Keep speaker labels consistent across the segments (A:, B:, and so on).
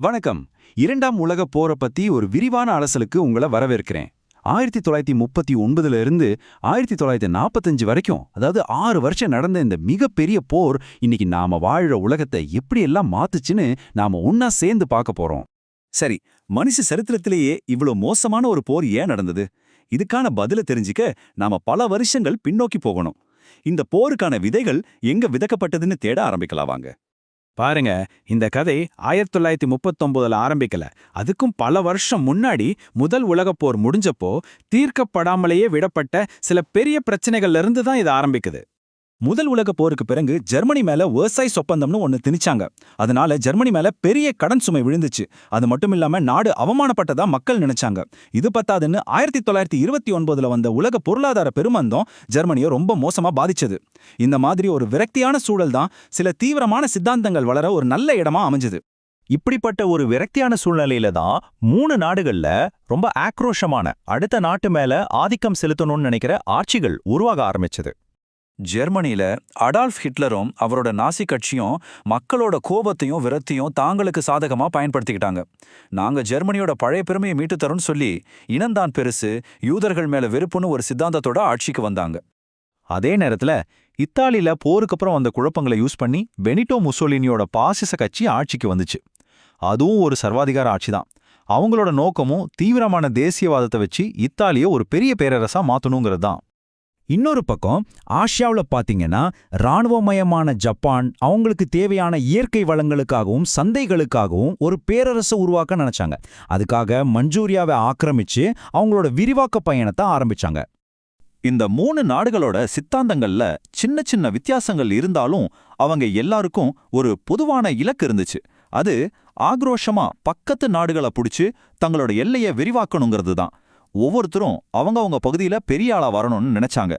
A: வணக்கம். இரண்டாம் உலக போரை பத்தி ஒரு விரிவான அலசலுக்கு உங்களை வரவேற்கிறேன். ஆயிரத்தி தொள்ளாயிரத்தி முப்பத்தி ஒன்பதுல இருந்து ஆயிரத்தி தொள்ளாயிரத்தி நாற்பத்தஞ்சு வரைக்கும் அதாவது ஆறு வருஷம் நடந்த இந்த மிகப்பெரிய போர் இன்னைக்கு நாம வாழ்ற உலகத்தை எப்படியெல்லாம் மாத்துச்சுன்னு நாம ஒன்னா சேர்ந்து பார்க்க போறோம்.
B: சரி மனுஷ சரித்திரத்திலேயே இவ்ளோ மோசமான ஒரு போர் ஏன் நடந்தது? இதுக்கான பதில தெரிஞ்சுக்க நாம பல வருஷங்கள் பின்னோக்கி போகணும். இந்த போருக்கான விதைகள் எங்க விதக்கப்பட்டதுன்னு தேட ஆரம்பிக்கலாம் வாங்க.
C: பாருங்க இந்த கதை ஆயிரத்தி தொள்ளாயிரத்தி முப்பத்தொன்பதுல ஆரம்பிக்கல. அதுக்கும் பல வருஷம் முன்னாடி முதல் உலகப் போர் முடிஞ்சப்போ தீர்க்கப்படாமலேயே விடப்பட்ட சில பெரிய பிரச்சனைகள்ல இருந்து தான் இது ஆரம்பிக்குது.
B: முதல் உலக போருக்கு பிறகு ஜெர்மனி மேல வேர்சைஸ் ஒப்பந்தம்னு ஒன்னு திணிச்சாங்க. அதனால ஜெர்மனி மேல பெரிய கடன் சுமை விழுந்துச்சு. அது மட்டும் இல்லாம நாடு அவமானப்பட்டதா மக்கள் நினைச்சாங்க. இது பத்தாதுன்னு ஆயிரத்தி தொள்ளாயிரத்தி இருபத்தி ஒன்பதுல வந்த உலக பொருளாதார பெருமந்தம் ஜெர்மனியை ரொம்ப மோசமா பாதிச்சது. இந்த மாதிரி ஒரு விரக்தியான சூழல் தான் சில தீவிரமான சித்தாந்தங்கள் வளர ஒரு நல்ல இடமா அமைஞ்சது.
D: இப்படிப்பட்ட ஒரு விரக்தியான சூழ்நிலையில தான் மூணு நாடுகள்ல ரொம்ப ஆக்ரோஷமான அடுத்த நாட்டு மேல ஆதிக்கம் செலுத்தணும்னு நினைக்கிற ஆட்சிகள் உருவாக ஆரம்பிச்சது.
B: ஜெர்மனியில அடால்ஃப் ஹிட்லரும் அவரோட நாசி கட்சியும் மக்களோட கோபத்தையும் விரத்தியும் தாங்களுக்கு சாதகமா பயன்படுத்திக்கிட்டாங்க. நாங்க ஜெர்மனியோட பழைய பெருமையை மீட்டு தரோம்னு சொல்லி இனந்தான் பெருசு யூதர்கள் மேல வெறுப்புன்னு ஒரு சித்தாந்தத்தோட ஆட்சிக்கு வந்தாங்க.
D: அதே நேரத்துல இத்தாலியில போருக்கு அப்புறம் வந்த குழப்பங்களை யூஸ் பண்ணி பெனிட்டோ முசோலினியோட பாசிச கட்சி ஆட்சிக்கு வந்துச்சு. அதுவும் ஒரு சர்வாதிகார ஆட்சி தான் அவங்களோட நோக்கமும் தீவிரமான தேசியவாதத்தை வச்சு இத்தாலியை ஒரு பெரிய பேரரசா மாத்தணுங்கிறது தான்
E: இன்னொரு பக்கம் ஆசியாவில் பார்த்தீங்கன்னா இராணுவமயமான ஜப்பான் அவங்களுக்கு தேவையான இயற்கை வளங்களுக்காகவும் சந்தைகளுக்காகவும் ஒரு பேரரசை உருவாக்க நினைச்சாங்க. அதுக்காக மஞ்சூரியாவை ஆக்கிரமிச்சு அவங்களோட விரிவாக்க பயணத்தை ஆரம்பிச்சாங்க.
D: இந்த மூணு நாடுகளோட சித்தாந்தங்கள்ல சின்ன சின்ன வித்தியாசங்கள் இருந்தாலும் அவங்க எல்லாருக்கும் ஒரு பொதுவான இலக்கு இருந்துச்சு. அது ஆக்ரோஷமா பக்கத்து நாடுகளை புடிச்சு தங்களோட எல்லையை விரிவாக்கணுங்கிறது தான் ஒவ்வொருத்தரும் அவங்கவங்க பகுதியில பெரிய ஆளா வரணும்னு நினைச்சாங்க.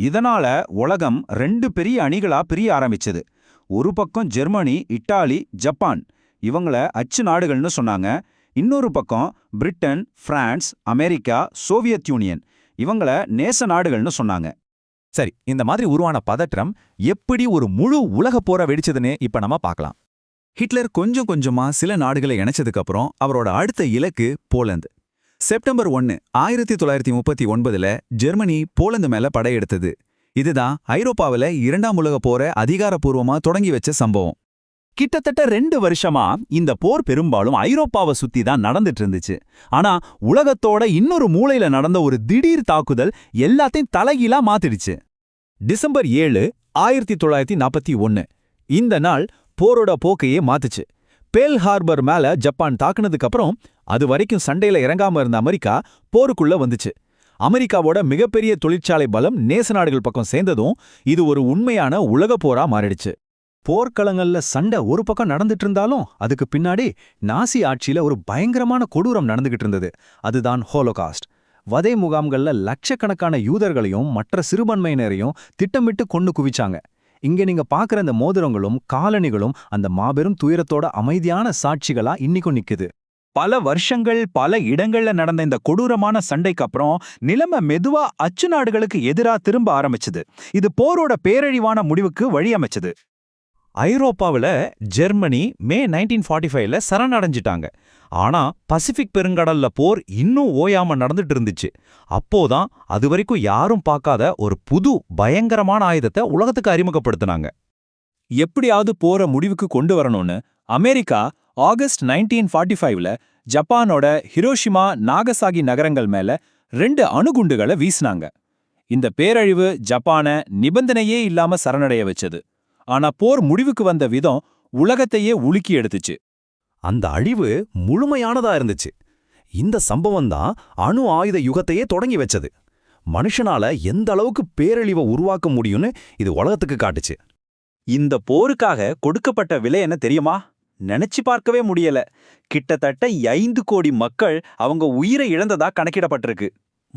A: இதனால உலகம் ரெண்டு பெரிய அணிகளா பிரிய ஆரம்பிச்சது. ஒரு பக்கம் ஜெர்மனி இட்டாலி ஜப்பான். இவங்கள அச்சு நாடுகள்னு சொன்னாங்க. இன்னொரு பக்கம் Britain France America Soviet Union. இவங்கள நேச நாடுகள்னு சொன்னாங்க.
D: சரி இந்த மாதிரி உருவான பதற்றம் எப்படி ஒரு முழு உலக போற வெடிச்சதுன்னு இப்ப நம்ம பார்க்கலாம்.
B: ஹிட்லர் கொஞ்சம் கொஞ்சமா சில நாடுகளை இணைச்சதுக்கப்புறம் அவரோட அடுத்த இலக்கு போலந்து. செப்டம்பர் ஒன்னு ஆயிரத்தி தொள்ளாயிரத்தி முப்பத்தி ஒன்பதுல ஜெர்மனி போலந்து மேல படையெடுத்தது. இதுதான் ஐரோப்பாவில் இரண்டாம் உலக போரை அதிகாரப்பூர்வமா தொடங்கி வச்ச சம்பவம்.
D: கிட்டத்தட்ட ரெண்டு வருஷமா இந்த போர் பெரும்பாலும் ஐரோப்பாவை சுத்தி தான் நடந்துட்டு இருந்துச்சு. ஆனா உலகத்தோட இன்னொரு மூலையில நடந்த ஒரு திடீர் தாக்குதல் எல்லாத்தையும் தலைகீழா மாத்திடுச்சு. டிசம்பர் ஏழு ஆயிரத்தி தொள்ளாயிரத்தி நாற்பத்தி ஒன்னு இந்த நாள் போரோட போக்கையே மாத்துச்சு. பேல் ஹார்பர் மேல ஜப்பான் தாக்குனதுக்கப்புறம் அது வரைக்கும் சண்டையில இறங்காம இருந்த அமெரிக்கா போருக்குள்ள வந்துச்சு. அமெரிக்காவோட மிகப்பெரிய தொழிற்சாலை பலம் நேச நாடுகள் பக்கம் சேர்ந்ததும் இது ஒரு உண்மையான உலக போரா மாறிடுச்சு.
E: போர்க்களங்கள்ல சண்டை ஒரு பக்கம் நடந்துட்டு இருந்தாலும் அதுக்கு பின்னாடி நாசி ஆட்சியில ஒரு பயங்கரமான கொடூரம் நடந்துகிட்டு இருந்தது. அதுதான் ஹோலோகாஸ்ட். வதை முகாம்கள்ல லட்சக்கணக்கான யூதர்களையும் மற்ற சிறுபான்மையினரையும் திட்டமிட்டு கொண்டு குவிச்சாங்க. இங்க நீங்க பாக்குற இந்த மோதிரங்களும் காலணிகளும் அந்த மாபெரும் துயரத்தோட அமைதியான சாட்சிகளா இன்னிக்கும் நிக்குது.
B: பல வருஷங்கள் பல இடங்கள்ல நடந்த இந்த கொடூரமான சண்டைக்கு அப்புறம் நிலைமை மெதுவா அச்சு நாடுகளுக்கு எதிரா திரும்ப ஆரம்பிச்சது. இது போரோட பேரழிவான முடிவுக்கு வழியமைச்சது
D: ஐரோப்பாவுல ஜெர்மனி மே நைன்டீன் ஃபார்ட்டி ஃபைவ்ல சரணடைஞ்சிட்டாங்க. ஆனா பசிபிக் பெருங்கடல்ல போர் இன்னும் ஓயாம நடந்துட்டு இருந்துச்சு. அப்போதான் அது வரைக்கும் யாரும் பார்க்காத ஒரு புது பயங்கரமான ஆயுதத்தை உலகத்துக்கு அறிமுகப்படுத்தினாங்க.
B: எப்படியாவது போற முடிவுக்கு கொண்டு வரணும்னு அமெரிக்கா ஆகஸ்ட் நைன்டீன் ஃபார்ட்டி ஃபைவ்ல ஜப்பானோட ஹிரோஷிமா நாகசாகி நகரங்கள் மேல ரெண்டு அணுகுண்டுகளை வீசினாங்க. இந்த பேரழிவு ஜப்பான நிபந்தனையே இல்லாம சரணடைய வச்சது. ஆனா போர் முடிவுக்கு வந்த விதம் உலகத்தையே உலுக்கி எடுத்துச்சு.
E: அந்த அழிவு முழுமையானதா இருந்துச்சு. இந்த சம்பவம் தான் அணு ஆயுத யுகத்தையே தொடங்கி வச்சது. மனுஷனால எந்த அளவுக்கு பேரழிவை உருவாக்க முடியும்னு இது உலகத்துக்கு காட்டுச்சு.
B: இந்த போருக்காக கொடுக்கப்பட்ட விலை என்ன தெரியுமா? நினைச்சு பார்க்கவே முடியல. கிட்டத்தட்ட ஐந்து கோடி மக்கள் அவங்க உயிரை இழந்ததா கணக்கிடப்பட்டிருக்கு.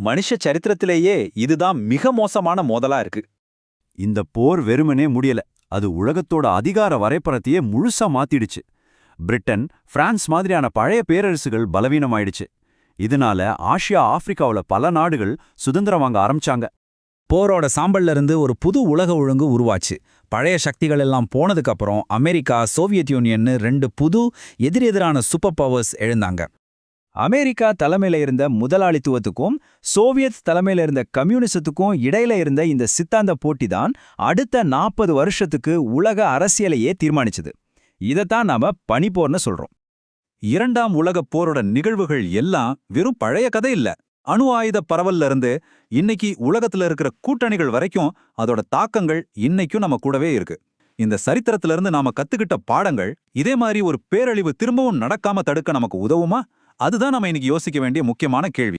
B: மனுஷ சரித்திரத்திலேயே இதுதான் மிக மோசமான மோதலா இருக்கு.
A: இந்த போர் வெறுமனே முடியல. அது உலகத்தோட அதிகார வரைபடத்தையே முழுசா மாத்திடுச்சு. பிரிட்டன் பிரான்ஸ் மாதிரியான பழைய பேரரசுகள் பலவீனமாயிடுச்சு. இதனால ஆசியா ஆப்பிரிக்காவுல பல நாடுகள் சுதந்திரம் வாங்க ஆரம்பிச்சாங்க.
E: போரோட சாம்பல்ல இருந்து ஒரு புது உலக ஒழுங்கு உருவாச்சு.
D: பழைய சக்திகள் எல்லாம் போனதுக்கப்புறம் அமெரிக்கா சோவியத் யூனியன்னு ரெண்டு புது எதிரெதிரான சூப்பர் பவர்ஸ் எழுந்தாங்க.
B: அமெரிக்கா தலைமையில இருந்த முதலாளித்துவத்துக்கும் சோவியத் தலைமையில இருந்த கம்யூனிசத்துக்கும் இடையில இருந்த இந்த சித்தாந்த போட்டி தான் அடுத்த நாற்பது வருஷத்துக்கு உலக அரசியலையே தீர்மானிச்சது. இதைத்தான் நாம பனிப்போர்னு சொல்றோம்.
D: இரண்டாம் உலகப் போரோட நிகழ்வுகள் எல்லாம் வெறும் பழைய கதை இல்ல. அணு ஆயுத பரவல்ல இருந்து இன்னைக்கு உலகத்துல இருக்கிற கூட்டணிகள் வரைக்கும் அதோட தாக்கங்கள் இன்னைக்கும் நம்ம கூடவே இருக்கு. இந்த சரித்திரத்துல இருந்து நாம கத்துக்கிட்ட பாடங்கள் இதே மாதிரி ஒரு பேரழிவு திரும்பவும் நடக்காம தடுக்க நமக்கு உதவுமா? அதுதான் நம்ம இன்னைக்கு யோசிக்க வேண்டிய முக்கியமான கேள்வி.